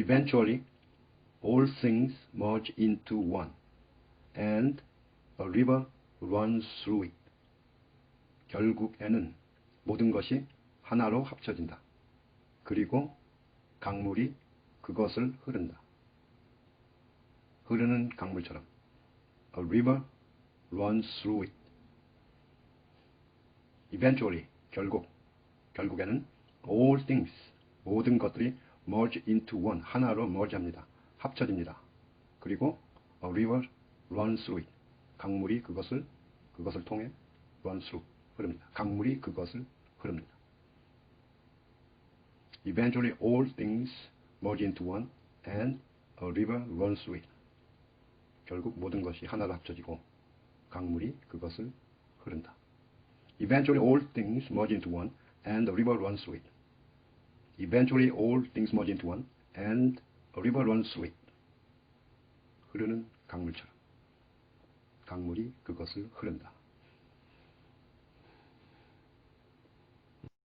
Eventually, all things merge into one, and a river runs through it. 결국에는 모든 것이 하나로 합쳐진다. 그리고 강물이 그것을 흐른다. 흐르는 강물처럼. A river runs through it. Eventually, 결국, 결국에는 all things, 모든 것들이 merge into one, 하나로 merge합니다. 합쳐집니다. 그리고 a river runs through it. 강물이 그것을, 그것을 통해 run through, 흐릅니다. 강물이 그것을 흐릅니다. Eventually all things merge into one and a river runs through it. 결국 모든 것이 하나로 합쳐지고 강물이 그것을 흐른다. Eventually all things merge into one and a river runs through it. Eventually all things merge into one and a river runs through it. 흐르는 강물처럼 강물이 그것을 흐른다.